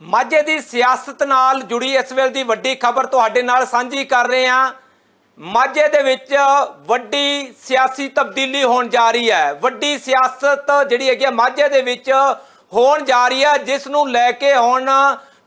ਮਾਝੇ ਦੀ ਸਿਆਸਤ ਨਾਲ ਜੁੜੀ ਇਸ ਵੇਲੇ ਦੀ ਵੱਡੀ ਖਬਰ ਤੁਹਾਡੇ ਨਾਲ ਸਾਂਝੀ ਕਰ ਰਹੇ ਹਾਂ। ਮਾਝੇ ਦੇ ਵਿੱਚ ਵੱਡੀ ਸਿਆਸੀ ਤਬਦੀਲੀ ਹੋਣ ਜਾ ਰਹੀ ਹੈ। ਵੱਡੀ ਸਿਆਸਤ ਜਿਹੜੀ ਹੈਗੀ ਆ ਮਾਝੇ ਦੇ ਵਿੱਚ ਹੋਣ ਜਾ ਰਹੀ ਹੈ, ਜਿਸ ਨੂੰ ਲੈ ਕੇ ਹੁਣ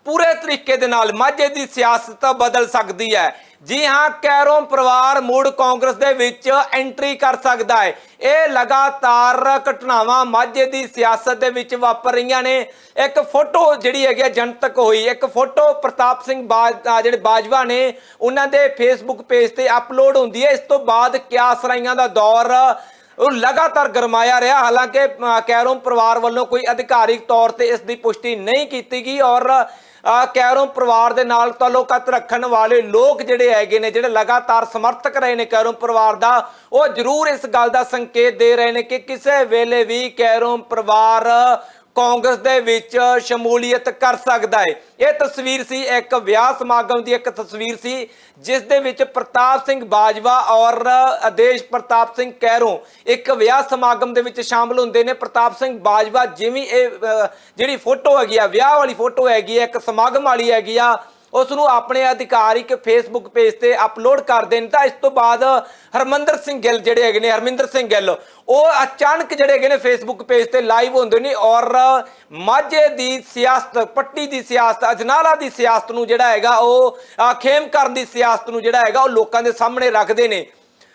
ਪੂਰੇ ਤਰੀਕੇ ਦੇ ਨਾਲ ਮਾਝੇ ਦੀ ਸਿਆਸਤ ਬਦਲ ਸਕਦੀ ਹੈ। ਜੀ ਹਾਂ ਕੈਰੋਂ ਪਰਿਵਾਰ ਮੂੜ ਕਾਂਗਰਸ ਦੇ ਵਿੱਚ ਐਂਟਰੀ ਕਰ ਸਕਦਾ ਹੈ। ਇਹ ਲਗਾਤਾਰ ਘਟਨਾਵਾਂ ਮਾਝੇ ਦੀ ਸਿਆਸਤ ਦੇ ਵਿੱਚ ਵਾਪਰ ਰਹੀਆਂ ਨੇ। ਇੱਕ ਫੋਟੋ ਜਿਹੜੀ ਹੈਗੀ ਆ ਜਨਤਕ ਹੋਈ ਇੱਕ ਫੋਟੋ ਪ੍ਰਤਾਪ ਸਿੰਘ ਬਾਜ ਜਿਹੜੇ ਬਾਜਵਾ ਨੇ ਉਹਨਾਂ ਦੇ ਫੇਸਬੁੱਕ ਪੇਜ ਤੇ ਅਪਲੋਡ ਹੁੰਦੀ ਹੈ। ਇਸ ਤੋਂ ਬਾਅਦ ਕਿਆਸ ਰਾਈਆਂ ਦਾ ਦੌਰ ਉਹ ਲਗਾਤਾਰ ਗਰਮਾਇਆ ਰਿਹਾ। ਹਾਲਾਂਕਿ ਅ, ਕੈਰੋਂ ਪਰਿਵਾਰ ਵੱਲੋਂ ਕੋਈ ਅਧਿਕਾਰਿਕ ਤੌਰ ਤੇ ਇਸ ਦੀ ਪੁਸ਼ਟੀ ਨਹੀਂ ਕੀਤੀ ਗਈ ਔਰ ਕੈਰੋਂ ਪਰਿਵਾਰ ਦੇ ਨਾਲ ਤਾਲੁਕਾਤ ਰੱਖਣ ਵਾਲੇ ਲੋਕ ਜਿਹੜੇ ਹੈਗੇ ਨੇ, ਜਿਹੜੇ ਲਗਾਤਾਰ ਸਮਰਥਕ ਰਹੇ ਨੇ ਕੈਰੋਂ ਪਰਿਵਾਰ ਦਾ, ਉਹ ਜ਼ਰੂਰ ਇਸ ਗੱਲ ਦਾ ਸੰਕੇਤ ਦੇ ਰਹੇ ਨੇ ਕਿ ਕਿਸੇ ਵੇਲੇ ਵੀ ਕੈਰੋਂ ਪਰਿਵਾਰ ਕਾਂਗਰਸ ਦੇ ਵਿੱਚ ਸ਼ਮੂਲੀਅਤ ਕਰ ਸਕਦਾ ਹੈ। ਇਹ ਤਸਵੀਰ ਸੀ, ਇੱਕ ਵਿਆਹ ਸਮਾਗਮ ਦੀ ਇੱਕ ਤਸਵੀਰ ਸੀ, ਜਿਸ ਦੇ ਵਿੱਚ ਪ੍ਰਤਾਪ ਸਿੰਘ ਬਾਜਵਾ ਔਰ ਆਦੇਸ਼ ਪ੍ਰਤਾਪ ਸਿੰਘ ਕੈਰੋਂ ਇੱਕ ਵਿਆਹ ਸਮਾਗਮ ਦੇ ਵਿੱਚ ਸ਼ਾਮਲ ਹੁੰਦੇ ਨੇ। ਪ੍ਰਤਾਪ ਸਿੰਘ ਬਾਜਵਾ ਜਿਵੇਂ ਇਹ ਜਿਹੜੀ ਫੋਟੋ ਹੈਗੀ ਆ, ਵਿਆਹ ਵਾਲੀ ਫੋਟੋ ਹੈਗੀ ਆ, ਇੱਕ ਸਮਾਗਮ ਵਾਲੀ ਹੈਗੀ ਆ ਉਸ ਨੂੰ ਆਪਣੇ ਅਧਿਕਾਰਿਕ ਫੇਸਬੁੱਕ ਪੇਜ ਤੇ ਅਪਲੋਡ ਕਰ ਦੇਣ। ਤਾਂ ਇਸ ਤੋਂ ਬਾਅਦ ਹਰਮੰਦਰ ਸਿੰਘ ਗਿੱਲ ਜਿਹੜੇ ਹੈਗੇ ਨੇ, ਹਰਮਿੰਦਰ ਸਿੰਘ ਗਿੱਲ, ਉਹ ਅਚਾਨਕ ਜਿਹੜੇ ਹੈਗੇ ਨੇ ਫੇਸਬੁੱਕ ਪੇਜ ਤੇ ਲਾਈਵ ਹੁੰਦੇ ਨੇ ਔਰ ਮਾਝੇ ਦੀ ਸਿਆਸਤ, ਪੱਟੀ ਦੀ ਸਿਆਸਤ, ਅਜਨਾਲਾ ਦੀ ਸਿਆਸਤ ਨੂੰ ਜਿਹੜਾ ਹੈਗਾ ਉਹ ਖੇਮ ਕਰਨ ਦੀ ਸਿਆਸਤ ਨੂੰ ਜਿਹੜਾ ਹੈਗਾ ਉਹ ਲੋਕਾਂ ਦੇ ਸਾਹਮਣੇ ਰੱਖਦੇ ਨੇ।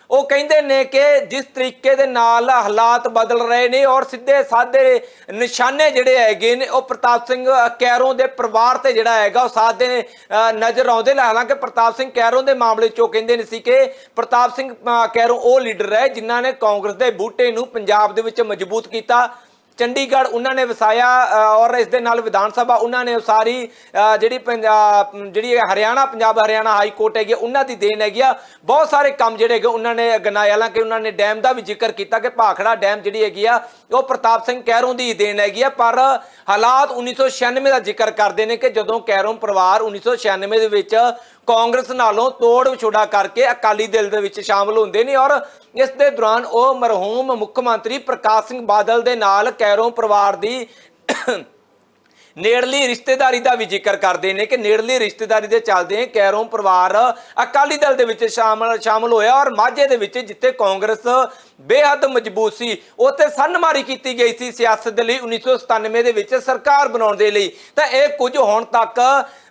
ਉਹ ਕਹਿੰਦੇ ਨੇ ਕਿ ਜਿਸ ਤਰੀਕੇ ਦੇ ਨਾਲ ਹਾਲਾਤ ਬਦਲ ਰਹੇ ਨੇ ਔਰ ਸਿੱਧੇ ਸਾਦੇ ਨਿਸ਼ਾਨੇ ਜਿਹੜੇ ਹੈਗੇ ਨੇ ਉਹ ਪ੍ਰਤਾਪ ਸਿੰਘ ਕੈਰੋਂ ਦੇ ਪਰਿਵਾਰ ਤੇ ਜਿਹੜਾ ਹੈਗਾ ਉਹ ਸਾਦੇ ਅ, ਨਜ਼ਰ ਆਉਂਦੇ ਨੇ। ਹਾਲਾਂਕਿ ਪ੍ਰਤਾਪ ਸਿੰਘ ਕੈਰੋਂ ਦੇ ਮਾਮਲੇ 'ਚ ਉਹ ਕਹਿੰਦੇ ਨੇ ਸੀ ਕਿ ਪ੍ਰਤਾਪ ਸਿੰਘ ਅ, ਕੈਰੋਂ ਉਹ ਲੀਡਰ ਹੈ ਜਿਨ੍ਹਾਂ ਨੇ ਕਾਂਗਰਸ ਦੇ ਬੂਟੇ ਨੂੰ ਪੰਜਾਬ ਦੇ ਵਿੱਚ ਮਜ਼ਬੂਤ ਕੀਤਾ। ਚੰਡੀਗੜ੍ਹ ਉਹਨਾਂ ਨੇ ਵਸਾਇਆ ਔਰ ਇਸ ਦੇ ਨਾਲ ਵਿਧਾਨ ਸਭਾ ਉਹਨਾਂ ਨੇ ਉਸਾਰੀ ਜਿਹੜੀ ਪੰਜਾਬ ਜਿਹੜੀ ਹਰਿਆਣਾ ਪੰਜਾਬ ਹਰਿਆਣਾ ਹਾਈ ਕੋਰਟ ਹੈਗੀ ਆ, ਉਹਨਾਂ ਦੀ ਦੇਣ ਹੈਗੀ ਆ। ਬਹੁਤ ਸਾਰੇ ਕੰਮ ਜਿਹੜੇ ਹੈਗੇ ਉਹਨਾਂ ਨੇ ਗਨਾਏ ਹਾਲਾਂਕਿ ਉਹਨਾਂ ਨੇ ਡੈਮ ਦਾ ਵੀ ਜ਼ਿਕਰ ਕੀਤਾ ਕਿ ਭਾਖੜਾ ਡੈਮ ਜਿਹੜੀ ਹੈਗੀ ਆ ਉਹ ਪ੍ਰਤਾਪ ਸਿੰਘ ਕੈਰੋਂ ਦੀ ਦੇਣ ਹੈਗੀ ਆ ਪਰ ਹਾਲਾਤ 1996 ਦਾ ਜ਼ਿਕਰ ਕਰਦੇ ਨੇ ਕਿ ਜਦੋਂ ਕੈਰੋਂ ਪਰਿਵਾਰ 1996 ਦੇ ਵਿੱਚ ਕਾਂਗਰਸ ਨਾਲੋਂ ਤੋੜ ਵਿਛੋੜਾ ਕਰਕੇ ਅਕਾਲੀ ਦਲ ਦੇ ਵਿੱਚ ਸ਼ਾਮਲ ਹੁੰਦੇ ਨੇ ਔਰ ਇਸ ਦੇ ਦੌਰਾਨ ਉਹ ਮਰਹੂਮ ਮੁੱਖ ਮੰਤਰੀ ਪ੍ਰਕਾਸ਼ ਸਿੰਘ ਬਾਦਲ ਦੇ ਨਾਲ ਕੈਰੋਂ ਪਰਿਵਾਰ ਦੀ ਨੇੜਲੀ ਰਿਸ਼ਤੇਦਾਰੀ ਦਾ ਵੀ ਜ਼ਿਕਰ ਕਰਦੇ ਨੇ ਕਿ ਨੇੜਲੀ ਰਿਸ਼ਤੇਦਾਰੀ ਦੇ ਚੱਲਦੇ ਕੈਰੋਂ ਪਰਿਵਾਰ ਅਕਾਲੀ ਦਲ ਦੇ ਵਿੱਚ ਸ਼ਾਮਲ ਸ਼ਾਮਲ ਹੋਇਆ ਔਰ ਮਾਝੇ ਦੇ ਵਿੱਚ ਜਿੱਥੇ ਕਾਂਗਰਸ ਬੇਹੱਦ ਮਜ਼ਬੂਤ ਸੀ, ਉੱਥੇ ਸੰਨਮਾਰੀ ਕੀਤੀ ਗਈ ਸੀ ਸਿਆਸਤ ਦੇ ਲਈ 1997 ਦੇ ਵਿੱਚ ਸਰਕਾਰ ਬਣਾਉਣ ਦੇ ਲਈ। ਤਾਂ ਇਹ ਕੁਝ ਹੁਣ ਤੱਕ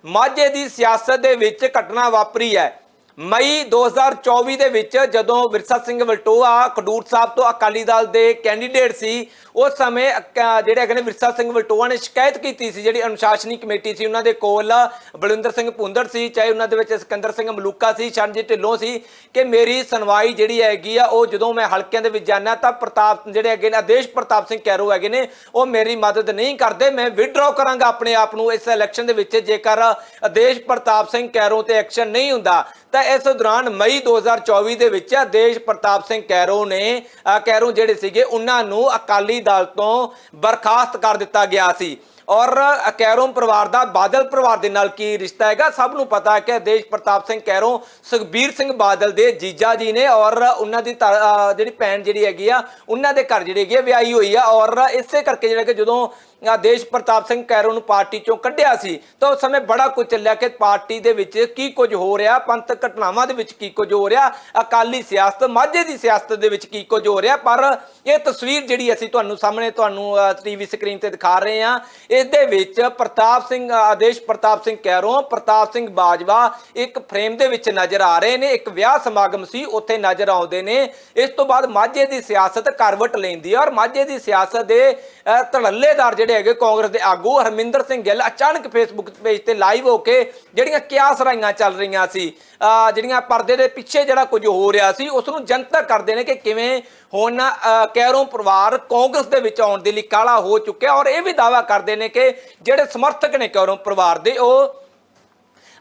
ਮਾਝੇ ਦੀ ਸਿਆਸਤ ਦੇ ਵਿੱਚ ਘਟਨਾ ਵਾਪਰੀ ਹੈ। ਮਈ 2024 ਦੇ ਵਿੱਚ ਜਦੋਂ ਵਿਰਸਾ ਸਿੰਘ ਵਲਟੋਆ ਖਡੂਰ ਸਾਹਿਬ ਤੋਂ ਅਕਾਲੀ ਦਲ ਦੇ ਕੈਂਡੀਡੇਟ ਸੀ, ਉਸ ਸਮੇਂ ਅਕ- ਜਿਹੜੇ ਹੈਗੇ ਨੇ ਵਿਰਸਾ ਸਿੰਘ ਵਲਟੋਆ ਨੇ ਸ਼ਿਕਾਇਤ ਕੀਤੀ ਸੀ, ਜਿਹੜੀ ਅਨੁਸ਼ਾਸਨੀ ਕਮੇਟੀ ਸੀ ਉਹਨਾਂ ਦੇ ਕੋਲ। ਬਲਵਿੰਦਰ ਸਿੰਘ ਭੁੰਦੜ ਸੀ, ਚਾਹੇ ਉਹਨਾਂ ਦੇ ਵਿੱਚ ਸਿਕੰਦਰ ਸਿੰਘ ਮਲੂਕਾ ਸੀ, ਸ਼ਰਨਜੀਤ ਢਿੱਲੋਂ ਸੀ, ਕਿ ਮੇਰੀ ਸੁਣਵਾਈ ਜਿਹੜੀ ਹੈਗੀ ਆ, ਉਹ ਜਦੋਂ ਮੈਂ ਹਲਕਿਆਂ ਦੇ ਵਿੱਚ ਜਾਣਾ ਤਾਂ ਪ੍ਰਤਾਪ ਜਿਹੜੇ ਹੈਗੇ ਨੇ, ਆਦੇਸ਼ ਪ੍ਰਤਾਪ ਸਿੰਘ ਕੈਰੋ ਹੈਗੇ ਨੇ, ਉਹ ਮੇਰੀ ਮਦਦ ਨਹੀਂ ਕਰਦੇ, ਮੈਂ ਵਿਡਰਾਅ ਕਰਾਂਗਾ ਆਪਣੇ ਆਪ ਨੂੰ ਇਸ ਇਲੈਕਸ਼ਨ ਦੇ ਵਿੱਚ, ਜੇਕਰ ਆਦੇਸ਼ ਪ੍ਰਤਾਪ ਸਿੰਘ ਕੈਰੋ ਤੇ ਐਕਸ਼ਨ ਨਹੀਂ ਹੁੰਦਾ, ਤਾਂ ਇਸ ਦੌਰਾਨ ਮਈ 2024 ਦੇ ਵਿੱਚ ਦੇਸ਼ ਪ੍ਰਤਾਪ ਸਿੰਘ ਕੈਰੋ ਨੇ ਕੈਰੋ ਜਿਹੜੇ ਸੀਗੇ, ਉਹਨਾਂ ਨੂੰ ਅਕਾਲੀ ਦਲ ਤੋਂ ਬਰਖਾਸਤ ਕਰ ਦਿੱਤਾ ਗਿਆ ਸੀ। ਔਰ ਕੈਰੋਂ ਪਰਿਵਾਰ ਦਾ ਬਾਦਲ ਪਰਿਵਾਰ ਦੇ ਨਾਲ ਕੀ ਰਿਸ਼ਤਾ ਹੈਗਾ, ਸਭ ਨੂੰ ਪਤਾ ਹੈ ਕਿ ਦੇਸ਼ ਪ੍ਰਤਾਪ ਸਿੰਘ ਕੈਰੋਂ ਸੁਖਬੀਰ ਸਿੰਘ ਬਾਦਲ ਦੇ ਜੀਜਾ ਜੀ ਨੇ ਔਰ ਉਹਨਾਂ ਦੀ ਤਾ- ਜਿਹੜੀ ਭੈਣ ਜਿਹੜੀ ਹੈਗੀ ਆ, ਉਹਨਾਂ ਦੇ ਘਰ ਜਿਹੜੀ ਹੈਗੀ ਆ, ਵਿਆਹੀ ਹੋਈ ਆ। ਔਰ ਇਸੇ ਕਰਕੇ ਜਿਹੜਾ ਕਿ ਜਦੋਂ ਆਦੇਸ਼ ਪ੍ਰਤਾਪ ਸਿੰਘ ਕੈਰੋਂ ਨੂੰ ਪਾਰਟੀ ਚੋਂ ਕੱਢਿਆ ਸੀ ਤਾਂ ਉਸ ਸਮੇਂ ਬੜਾ ਕੁਝ ਚੱਲਿਆ ਕਿ ਪਾਰਟੀ ਦੇ ਵਿੱਚ ਕੀ ਕੁਝ ਹੋ ਰਿਹਾ ਪੰਥਕ ਘਟਨਾਵਾਂ ਦੇ ਵਿੱਚ ਕੀ ਕੁਝ ਹੋ ਰਿਹਾ ਅਕਾਲੀ ਸਿਆਸਤ ਮਾਝੇ ਦੀ ਸਿਆਸਤ ਦੇ ਵਿੱਚ ਕੀ ਕੁਝ ਹੋ ਰਿਹਾ ਪਰ ਇਹ ਤਸਵੀਰ ਜਿਹੜੀ ਅਸੀਂ ਤੁਹਾਨੂੰ ਸਾਹਮਣੇ ਤੁਹਾਨੂੰ ਟੀਵੀ ਸਕਰੀਨ ਤੇ ਦਿਖਾ ਰਹੇ ਹਾਂ ਇਸ ਦੇ ਵਿੱਚ ਪ੍ਰਤਾਪ ਸਿੰਘ ਆਦੇਸ਼ ਪ੍ਰਤਾਪ ਸਿੰਘ ਕੈਰੋਂ ਪ੍ਰਤਾਪ ਸਿੰਘ ਬਾਜਵਾ ਇੱਕ ਫਰੇਮ ਦੇ ਵਿੱਚ ਨਜ਼ਰ ਆ ਰਹੇ ਨੇ ਇੱਕ ਵਿਆਹ ਸਮਾਗਮ ਸੀ ਉੱਥੇ ਨਜ਼ਰ ਆਉਂਦੇ ਨੇ ਇਸ ਤੋਂ ਬਾਅਦ ਮਾਝੇ ਦੀ ਸਿਆਸਤ ਕਰਵਟ ਲੈਂਦੀ ਹੈ ਔਰ ਮਾਝੇ ਦੀ ਸਿਆਸਤ ਦੇ ਅ, ਧੜੱਲੇਦਾਰ ਜਿਹੜੇ ਹੈਗੇ ਕਾਂਗਰਸ ਦੇ ਆਗੂ ਹਰਮਿੰਦਰ ਸਿੰਘ ਗਿੱਲ ਅਚਾਨਕ ਫੇਸਬੁੱਕ ਪੇਜ ਤੇ ਲਾਈਵ ਹੋ ਕੇ ਜਿਹੜੀਆਂ ਕਿਆਸ ਰਾਈਆਂ ਚੱਲ ਰਹੀਆਂ ਸੀ ਅ, ਜਿਹੜੀਆਂ ਪਰਦੇ ਦੇ ਪਿੱਛੇ ਜਿਹੜਾ ਕੁਝ ਹੋ ਰਿਹਾ ਸੀ ਉਸ ਨੂੰ ਜਨਤਕ ਕਰਦੇ ਨੇ ਕਿ ਕਿਵੇਂ ਹੁਣ ਅ, ਕੈਰੋਂ ਪਰਿਵਾਰ ਕਾਂਗਰਸ ਦੇ ਵਿੱਚ ਆਉਣ ਦੇ ਲਈ ਕਾਲਾ ਹੋ ਚੁੱਕਿਆ ਔਰ ਇਹ ਵੀ ਦਾਵਾ ਕਰਦੇ ਨੇ ਕਿ ਜਿਹੜੇ ਸਮਰਥਕ ਨੇ ਕੈਰੋਂ ਪਰਿਵਾਰ ਦੇ ਉਹ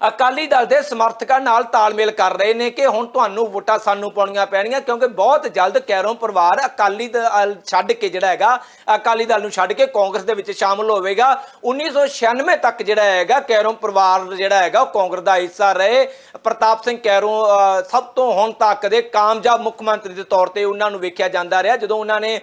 ਅਕਾਲੀ ਦਲ ਦੇ ਸਮਰਥਕਾਂ ਨਾਲ ਤਾਲਮੇਲ ਕਰ ਰਹੇ ਨੇ ਕਿ ਹੁਣ ਤੁਹਾਨੂੰ ਵੋਟਾਂ ਸਾਨੂੰ ਪਾਉਣੀਆਂ ਪੈਣੀਆਂ ਕਿਉਂਕਿ ਬਹੁਤ ਜਲਦ ਕੈਰੋਂ ਪਰਿਵਾਰ ਅਕਾਲੀ ਦਲ ਛੱਡ ਕੇ ਜਿਹੜਾ ਹੈਗਾ, ਅਕਾਲੀ ਦਲ ਨੂੰ ਛੱਡ ਕੇ ਕਾਂਗਰਸ ਦੇ ਵਿੱਚ ਸ਼ਾਮਲ ਹੋਵੇਗਾ। 1996 ਤੱਕ ਜਿਹੜਾ ਹੈਗਾ, ਕੈਰੋਂ ਪਰਿਵਾਰ ਜਿਹੜਾ ਹੈਗਾ, ਉਹ ਕਾਂਗਰਸ ਦਾ ਹਿੱਸਾ ਰਹੇ। ਪ੍ਰਤਾਪ ਸਿੰਘ ਕੈਰੋਂ ਸਭ ਤੋਂ ਹੁਣ ਤੱਕ ਦੇ ਕਾਮਯਾਬ ਮੁੱਖ ਮੰਤਰੀ ਦੇ ਤੌਰ ਤੇ ਉਹਨਾਂ ਨੂੰ ਵੇਖਿਆ ਜਾਂਦਾ ਰਿਹਾ। ਜਦੋਂ ਉਹਨਾਂ ਨੇ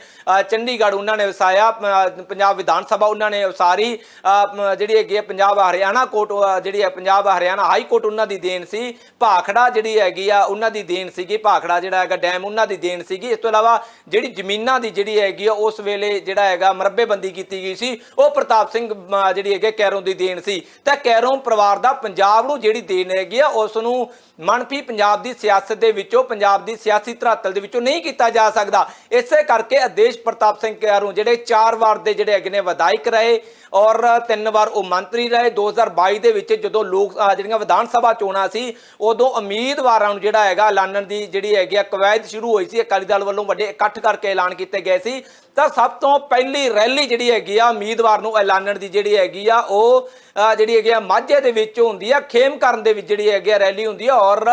ਚੰਡੀਗੜ੍ਹ ਉਹਨਾਂ ਨੇ ਵਸਾਇਆ ਪੰਜਾਬ ਵਿਧਾਨ ਸਭਾ ਉਹਨਾਂ ਨੇ ਉਸਾਰੀ ਜਿਹੜੀ ਹੈਗੀ ਹੈ ਪੰਜਾਬ ਹਰਿਆਣਾ ਕੋਟ ਜਿਹੜੀ ਹੈ ਪੰਜਾਬ ਹਰਿਆਣਾ ਹਾਈ ਕੋਰਟ ਉਹਨਾਂ ਦੀ ਦੇਣ ਸੀ, ਭਾਖੜਾ ਜਿਹੜੀ ਹੈਗੀ ਆ, ਉਹਨਾਂ ਦੀ ਦੇਣ ਸੀਗੀ, ਭਾਖੜਾ ਜਿਹੜਾ ਹੈਗਾ, ਡੈਮ ਉਹਨਾਂ ਦੀ ਦੇਣ ਸੀਗੀ। ਇਸ ਤੋਂ ਇਲਾਵਾ ਜਿਹੜੀ ਜ਼ਮੀਨਾਂ ਦੀ ਜਿਹੜੀ ਹੈਗੀ ਆ, ਉਸ ਵੇਲੇ ਜਿਹੜਾ ਹੈਗਾ, ਮਰੱਬੇਬੰਦੀ ਕੀਤੀ ਗਈ ਸੀ। ਉਹ ਪ੍ਰਤਾਪ ਸਿੰਘ ਜਿਹੜੀ ਹੈਗੀ ਕੈਰੋਂ ਦੀ ਦੇਣ ਸੀ। ਤਾਂ ਕੈਰੋਂ ਪਰਿਵਾਰ ਦਾ ਪੰਜਾਬ ਨੂੰ ਜਿਹੜੀ ਦੇਣ ਹੈਗੀ ਆ, ਉਸ ਨੂੰ ਮਨਫੀ ਪੰਜਾਬ ਦੀ ਸਿਆਸਤ ਦੇ ਵਿੱਚੋਂ, ਪੰਜਾਬ ਦੀ ਸਿਆਸੀ ਧਰਾਤਲ ਦੇ ਵਿੱਚੋਂ ਨਹੀਂ ਕੀਤਾ ਜਾ ਸਕਦਾ। ਇਸੇ ਕਰਕੇ ਆਦੇਸ਼ ਪ੍ਰਤਾਪ ਸਿੰਘ ਕੈਰੋਂ ਜਿਹੜੇ ਚਾਰ ਵਾਰ ਦੇ ਜਿਹੜੇ ਹੈਗੇ ਨੇ, ਵਿਧਾਇਕ ਰਹੇ। ਔਰ ਤਿੰਨ ਵਾਰ ਉਹ ਮੰਤਰੀ ਰਹੇ। 2022 ਦੇ ਵਿੱਚ ਜਦੋਂ ਲੋਕ ਜਿਹੜੀਆਂ ਵਿਧਾਨ ਸਭਾ ਚੋਣਾਂ ਸੀ, ਉਦੋਂ ਉਮੀਦਵਾਰਾਂ ਨੂੰ ਜਿਹੜਾ ਹੈਗਾ, ਐਲਾਨਣ ਦੀ ਜਿਹੜੀ ਹੈਗੀ ਆ ਕਵਾਇਦ ਸ਼ੁਰੂ ਹੋਈ ਸੀ। ਅਕਾਲੀ ਦਲ ਵੱਲੋਂ ਵੱਡੇ ਇਕੱਠ ਕਰਕੇ ਐਲਾਨ ਕੀਤੇ ਗਏ ਸੀ। ਤਾਂ ਸਭ ਤੋਂ ਪਹਿਲੀ ਰੈਲੀ ਜਿਹੜੀ ਹੈਗੀ ਆ, ਉਮੀਦਵਾਰ ਨੂੰ ਐਲਾਨਣ ਦੀ ਜਿਹੜੀ ਹੈਗੀ ਆ, ਉਹ ਜਿਹੜੀ ਹੈਗੀ ਆ, ਮਾਝੇ ਦੇ ਵਿੱਚ ਹੁੰਦੀ ਆ। ਖੇਮ ਕਰਨ ਦੇ ਵਿੱਚ ਜਿਹੜੀ ਹੈਗੀ ਆ, ਰੈਲੀ ਹੁੰਦੀ ਆ। ਔਰ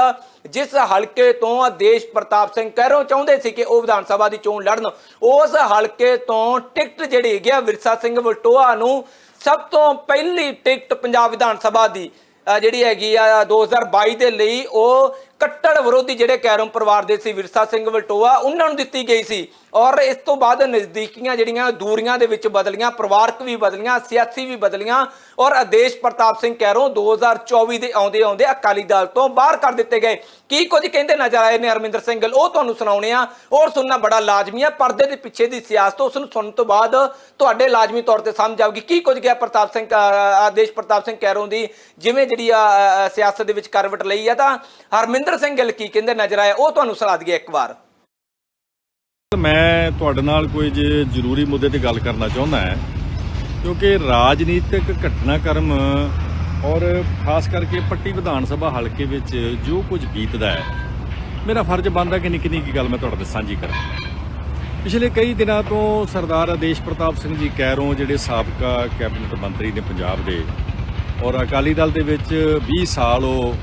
ਜਿਸ ਹਲਕੇ ਤੋਂ ਆਦੇਸ਼ ਪ੍ਰਤਾਪ ਸਿੰਘ ਕਹਿਰੋਂ ਚਾਹੁੰਦੇ ਸੀ ਕਿ ਉਹ ਵਿਧਾਨ ਸਭਾ ਦੀ ਚੋਣ ਲੜਨ, ਉਸ ਹਲਕੇ ਤੋਂ ਟਿਕਟ ਜਿਹੜੀ ਹੈਗੀ ਆ ਵਿਰਸਾ ਸਿੰਘ ਵਲਟੋਆ ਨੂੰ ਸਭ ਤੋਂ ਪਹਿਲੀ ਟਿਕਟ ਪੰਜਾਬ ਵਿਧਾਨ ਸਭਾ ਦੀ ਅਹ ਜਿਹੜੀ ਹੈਗੀ ਆ 2022 ਦੇ ਲਈ ਉਹ ਕੱਟੜ ਵਿਰੋਧੀ ਜਿਹੜੇ ਕੈਰਮ ਪਰਿਵਾਰ ਦੇ ਸੀ ਵਿਰਸਾ ਸਿੰਘ ਵਲਟੋਆ ਉਹਨਾਂ ਨੂੰ ਦਿੱਤੀ ਗਈ ਸੀ। ਔਰ ਇਸ ਤੋਂ ਬਾਅਦ ਨਜ਼ਦੀਕੀਆਂ ਜਿਹੜੀਆਂ ਦੂਰੀਆਂ ਦੇ ਵਿੱਚ ਬਦਲੀਆਂ, ਪਰਿਵਾਰਕ ਵੀ ਬਦਲੀਆਂ, ਸਿਆਸੀ ਵੀ ਬਦਲੀਆਂ ਔਰ ਆਦੇਸ਼ ਪ੍ਰਤਾਪ ਸਿੰਘ ਕੈਰੋਂ 2024 ਦੇ ਆਉਂਦੇ ਆਉਂਦੇ ਅਕਾਲੀ ਦਲ ਤੋਂ ਬਾਹਰ ਕਰ ਦਿੱਤੇ ਗਏ। ਕੀ ਕੁਝ ਕਹਿੰਦੇ ਨਜ਼ਰ ਆਏ ਨੇ ਹਰਮਿੰਦਰ ਸਿੰਘ? ਗਿੱਲ ਉਹ ਤੁਹਾਨੂੰ ਸੁਣਾਉਣੇ ਆ ਔਰ ਸੁਣਨਾ ਬੜਾ ਲਾਜ਼ਮੀ ਆ। ਪਰਦੇ ਦੇ ਪਿੱਛੇ ਦੀ ਸਿਆਸਤ, ਉਸ ਨੂੰ ਸੁਣਨ ਤੋਂ ਬਾਅਦ ਤੁਹਾਡੇ ਲਾਜ਼ਮੀ ਤੌਰ ਤੇ ਸਮਝ ਆਊਗੀ। ਕੀ ਕੁਝ ਗਿਆ ਪ੍ਰਤਾਪ ਸਿੰਘ ਆਦੇਸ਼ ਪ੍ਰਤਾਪ ਸਿੰਘ ਕਹਿਰੋਂ ਦੀ? ਜਿਵੇਂ ਜਿਹੜੀ ਆ ਸਿਆਸਤ ਦੇ ਵਿੱਚ ਕਰਵਟ ਲਈ ਆ ਤਾਂ ਹਰਮਿੰਦਰ ਸਿੰਘ ਗਿੱਲ ਕੀ ਕਹਿੰਦੇ ਨਜ਼ਰ ਆਏ? ਉਹ ਤੁਹਾਨੂੰ ਸੁਣਾ ਦਈਏ ਇੱਕ ਵਾਰ। ਮੈਂ ਤੁਹਾਡੇ ਨਾਲ ਕੋਈ ਜੇ ਜ਼ਰੂਰੀ ਮੁੱਦੇ ਤੇ ਗੱਲ ਕਰਨਾ ਚਾਹੁੰਦਾ ਹਾਂ, ਕਿਉਂਕਿ ਰਾਜਨੀਤਿਕ ਘਟਨਾਕ੍ਰਮ ਔਰ ਖਾਸ ਕਰਕੇ ਪੱਟੀ ਵਿਧਾਨ ਸਭਾ ਹਲਕੇ ਵਿੱਚ ਜੋ ਕੁਝ ਬੀਤਦਾ ਹੈ, ਮੇਰਾ ਫਰਜ਼ ਬਣਦਾ ਕਿ ਨਿੱਕੀ ਨਿੱਕੀ ਗੱਲ ਮੈਂ ਤੁਹਾਡੇ ਨਾਲ ਸਾਂਝੀ ਕਰਾਂ। ਪਿਛਲੇ ਕਈ ਦਿਨਾਂ ਤੋਂ ਸਰਦਾਰ ਆਦੇਸ਼ ਪ੍ਰਤਾਪ ਸਿੰਘ ਜੀ ਕੈਰੋਂ ਜਿਹੜੇ ਸਾਬਕਾ ਕੈਬਨਿਟ ਮੰਤਰੀ ਨੇ ਪੰਜਾਬ ਦੇ, ਔਰ ਅਕਾਲੀ ਦਲ ਦੇ ਵਿੱਚ 20 ਸਾਲ ਉਹ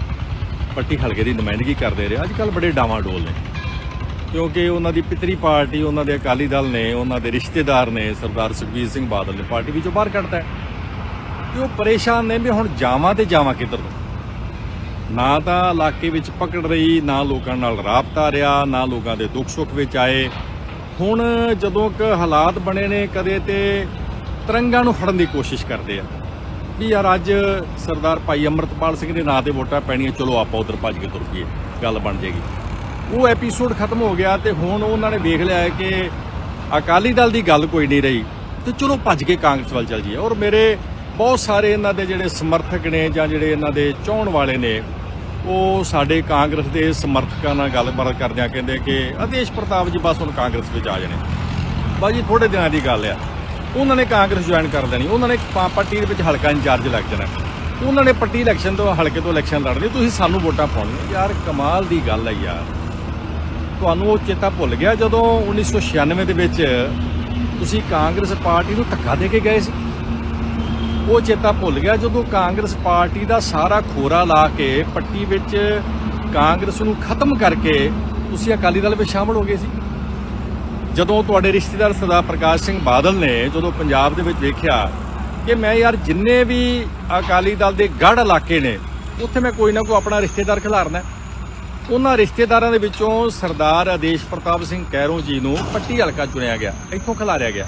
ਪੱਟੀ ਹਲਕੇ ਦੀ ਨੁਮਾਇੰਦਗੀ ਕਰਦੇ ਰਹੇ ਅੱਜ ਕੱਲ ਬੜੇ ਡਾਵਾਂ ਡੋਲ ਨੇ। ਕਿਉਂਕਿ ਉਹਨਾਂ ਦੀ ਪਿਤਰੀ ਪਾਰਟੀ, ਉਹਨਾਂ ਦੇ ਅਕਾਲੀ ਦਲ ਨੇ, ਉਹਨਾਂ ਦੇ ਰਿਸ਼ਤੇਦਾਰ ਨੇ ਸਰਦਾਰ ਸੁਖਬੀਰ ਸਿੰਘ ਬਾਦਲ ਨੇ ਪਾਰਟੀ ਵਿੱਚੋਂ ਬਾਹਰ ਕੱਢਤਾ ਹੈ। ਤੇ ਉਹ ਪਰੇਸ਼ਾਨ ਨੇ ਵੀ ਹੁਣ ਜਾਵਾਂ ਤੇ ਜਾਵਾਂ ਕਿੱਧਰ ਨੂੰ? ਨਾ ਤਾਂ ਇਲਾਕੇ ਵਿੱਚ ਪਕੜ ਰਹੀ, ਨਾ ਲੋਕਾਂ ਨਾਲ ਰਾਬਤਾ ਰਿਹਾ, ਨਾ ਲੋਕਾਂ ਦੇ ਦੁੱਖ ਸੁੱਖ ਵਿੱਚ ਆਏ। ਹੁਣ ਜਦੋਂ ਕਿ ਹਾਲਾਤ ਬਣੇ ਨੇ, ਕਦੇ ਤੇ ਤਰੰਗਾਂ ਨੂੰ ਫੜਨ ਦੀ ਕੋਸ਼ਿਸ਼ ਕਰਦੇ ਆ। ਵੀ ਯਾਰ ਅੱਜ ਸਰਦਾਰ ਭਾਈ ਅਮਰਤਪਾਲ ਸਿੰਘ ਦੇ ਨਾਂ ਤੇ ਵੋਟਾਂ ਪੈਣੀਆਂ, ਚਲੋ ਆਪਾਂ ਉਧਰ ਭੱਜ ਕੇ ਤੁਰ ਪਈਏ, ਗੱਲ ਬਣ ਜੇਗੀ ਉਹ ਐਪੀਸੋਡ ਖਤਮ ਹੋ ਗਿਆ ਤੇ ਹੁਣ ਉਹਨਾਂ ਨੇ ਵੇਖ ਲਿਆ ਕਿ ਅਕਾਲੀ ਦਲ ਦੀ ਗੱਲ ਕੋਈ ਨਹੀਂ ਰਹੀ ਤੇ ਚਲੋ ਭੱਜ ਕੇ ਕਾਂਗਰਸ ਵੱਲ ਚੱਲ ਜਾਈਏ। ਔਰ ਮੇਰੇ ਬਹੁਤ ਸਾਰੇ ਇਹਨਾਂ ਦੇ ਜਿਹੜੇ ਸਮਰਥਕ ਨੇ ਜਾਂ ਜਿਹੜੇ ਇਹਨਾਂ ਦੇ ਚਾਹਣ ਵਾਲੇ ਨੇ, ਉਹ ਸਾਡੇ ਕਾਂਗਰਸ ਦੇ ਸਮਰਥਕਾਂ ਨਾਲ ਗੱਲਬਾਤ ਕਰਦਿਆਂ ਕਹਿੰਦੇ ਕਿ ਆਦੇਸ਼ ਪ੍ਰਤਾਪ ਜੀ ਬਸ ਹੁਣ ਕਾਂਗਰਸ ਵਿੱਚ ਆ ਜਾਣੇ। ਬਾਜੀ, ਥੋੜੇ ਦਿਨਾਂ ਦੀ ਗੱਲ ਆ। ਉਹਨਾਂ ਨੇ ਕਾਂਗਰਸ ਜੁਆਇਨ ਕਰ ਲੈਣੀ। ਉਹਨਾਂ ਨੇ ਪਾ- ਪੱਟੀ ਦੇ ਵਿੱਚ ਹਲਕਾ ਇੰਚਾਰਜ ਲੱਗ ਜਾਣਾ। ਉਹਨਾਂ ਨੇ ਪੱਟੀ ਇਲੈਕਸ਼ਨ ਤੋਂ ਹਲਕੇ ਤੋਂ ਇਲੈਕਸ਼ਨ ਲੜਨੀ। ਤੁਸੀਂ ਸਾਨੂੰ ਵੋਟਾਂ ਪਾਉਣੀਆਂ। ਯਾਰ ਕਮਾਲ ਦੀ ਗੱਲ ਹੈ ਯਾਰ। ਤੁਹਾਨੂੰ ਉਹ ਚੇਤਾ ਭੁੱਲ ਗਿਆ ਜਦੋਂ 1996 ਦੇ ਵਿੱਚ ਤੁਸੀਂ ਕਾਂਗਰਸ ਪਾਰਟੀ ਨੂੰ ਧੱਕਾ ਦੇ ਕੇ ਗਏ ਸੀ? ਉਹ ਚੇਤਾ ਭੁੱਲ ਗਿਆ ਜਦੋਂ ਕਾਂਗਰਸ ਪਾਰਟੀ ਦਾ ਸਾਰਾ ਖੋਰਾ ਲਾ ਕੇ ਪੱਟੀ ਵਿੱਚ ਕਾਂਗਰਸ ਨੂੰ ਖਤਮ ਕਰਕੇ ਤੁਸੀਂ ਅਕਾਲੀ ਦਲ ਵਿੱਚ ਸ਼ਾਮਲ ਹੋ ਗਏ ਸੀ? ਜਦੋਂ ਤੁਹਾਡੇ ਰਿਸ਼ਤੇਦਾਰ ਸਰਦਾਰ ਪ੍ਰਕਾਸ਼ ਸਿੰਘ ਬਾਦਲ ਨੇ ਜਦੋਂ ਪੰਜਾਬ ਦੇ ਵਿੱਚ ਵੇਖਿਆ ਕਿ ਮੈਂ ਯਾਰ ਜਿੰਨੇ ਵੀ ਅਕਾਲੀ ਦਲ ਦੇ ਗੜ ਇਲਾਕੇ ਨੇ, ਉੱਥੇ ਮੈਂ ਕੋਈ ਨਾ ਕੋਈ ਆਪਣਾ ਰਿਸ਼ਤੇਦਾਰ ਖਿਲਾਰਨਾ ਉਹਨਾਂ ਰਿਸ਼ਤੇਦਾਰਾਂ ਦੇ ਵਿੱਚੋਂ ਸਰਦਾਰ ਆਦੇਸ਼ ਪ੍ਰਤਾਪ ਸਿੰਘ ਕੈਰੋਂ ਜੀ ਨੂੰ ਪੱਟੀ ਹਲਕਾ ਚੁਣਿਆ ਗਿਆ, ਇੱਥੋਂ ਖਿਲਾਰਿਆ ਗਿਆ।